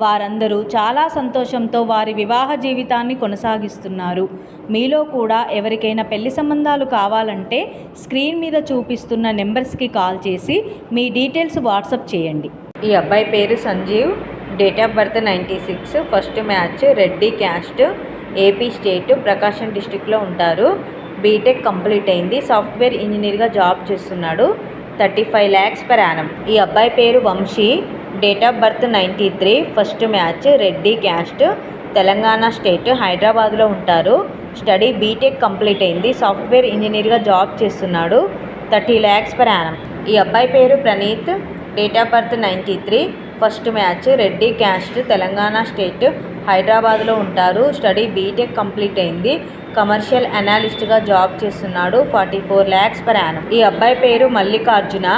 వారందరూ చాలా సంతోషంతో వారి వివాహ జీవితాన్ని కొనసాగిస్తున్నారు. మీలో కూడా ఎవరికైనా పెళ్ళి సంబంధాలు కావాలంటే స్క్రీన్ మీద చూపిస్తున్న నెంబర్స్కి కాల్ చేసి మీ డీటెయిల్స్ వాట్సప్ చేయండి. ఈ అబ్బాయి పేరు Sanjeev. Date of birth ninety six. First match Reddy caste. AP state Prakasam డిస్టిక్లో ఉంటారు. బీటెక్ కంప్లీట్ అయింది. సాఫ్ట్వేర్ ఇంజనీర్గా జాబ్ చేస్తున్నాడు. Thirty five lakhs per annum. ఈ అబ్బాయి పేరు Vamsi. Date of birth ninety three first match Reddy caste Telangana state హైదరాబాద్లో ఉంటారు. స్టడీ బీటెక్ కంప్లీట్ అయింది. సాఫ్ట్వేర్ ఇంజనీర్గా జాబ్ చేస్తున్నాడు. థర్టీ ల్యాక్స్ పర్ యానం ఈ అబ్బాయి పేరు Praneeth. Date of birth ninety three first match Reddy caste Telangana state హైదరాబాద్లో ఉంటారు. స్టడీ బీటెక్ కంప్లీట్ అయింది. కమర్షియల్ అనాలిస్ట్గా జాబ్ చేస్తున్నాడు. Forty four lakhs per annum ఈ అబ్బాయి పేరు Mallikarjuna.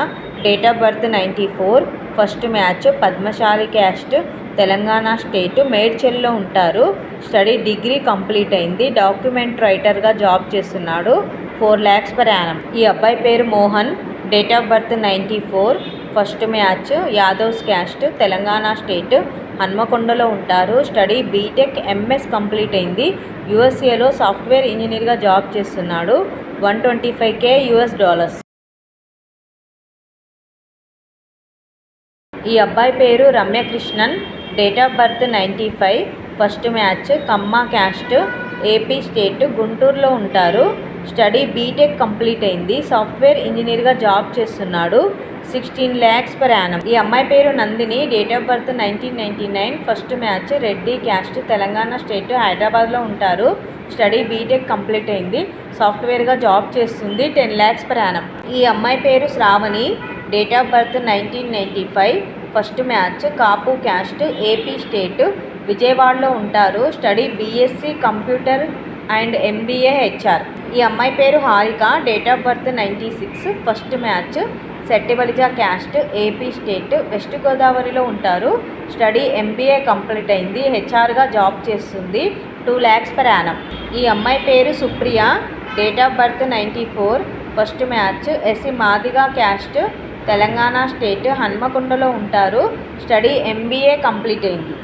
Date of birth ninety four first match Padmashali caste Telangana state మేడ్చెల్లో ఉంటారు. Study degree complete అయింది. డాక్యుమెంట్ రైటర్గా జాబ్ చేస్తున్నాడు. ఫోర్ ల్యాక్స్ పర్ యానం ఈ అబ్బాయి పేరు Mohan. Date of birth ninety four first match Yadavs caste Telangana state హన్మకొండలో ఉంటారు. Study BTech MS complete అయింది. యుఎస్ఏలో సాఫ్ట్వేర్ ఇంజనీర్గా జాబ్ చేస్తున్నాడు. One twenty five K US dollars ఈ అబ్బాయి పేరు Ramyakrishnan. Date of birth ninety five first match Kamma caste AP state గుంటూరులో ఉంటారు. స్టడీ బీటెక్ కంప్లీట్ అయింది. సాఫ్ట్వేర్ ఇంజనీర్గా జాబ్ చేస్తున్నాడు. సిక్స్టీన్ ల్యాక్స్ పర్ యానం ఈ అమ్మాయి పేరు Nandini. Date of birth nineteen ninety nine first match Reddy caste Telangana state హైదరాబాద్లో ఉంటారు. స్టడీ బీటెక్ కంప్లీట్ అయింది. సాఫ్ట్వేర్గా జాబ్ చేస్తుంది. టెన్ ల్యాక్స్ పర్ యానం ఈ అమ్మాయి పేరు Sravani. Date of birth nineteen ninety five first match Kapu caste AP state విజయవాడలో ఉంటారు. Study BSc computer and MBA HR. ఈ అమ్మాయి పేరు Harika. Date of birth ninety six. First match Settibalija caste AP state west గోదావరిలో ఉంటారు. Study MBA complete అయింది. హెచ్ఆర్గా job చేస్తుంది. Two lakhs per annum. ఈ అమ్మాయి పేరు Supriya. Date of birth ninety four. First match SC Madiga caste Telangana state హన్మకొండలో ఉంటారు. Study MBA complete అయింది.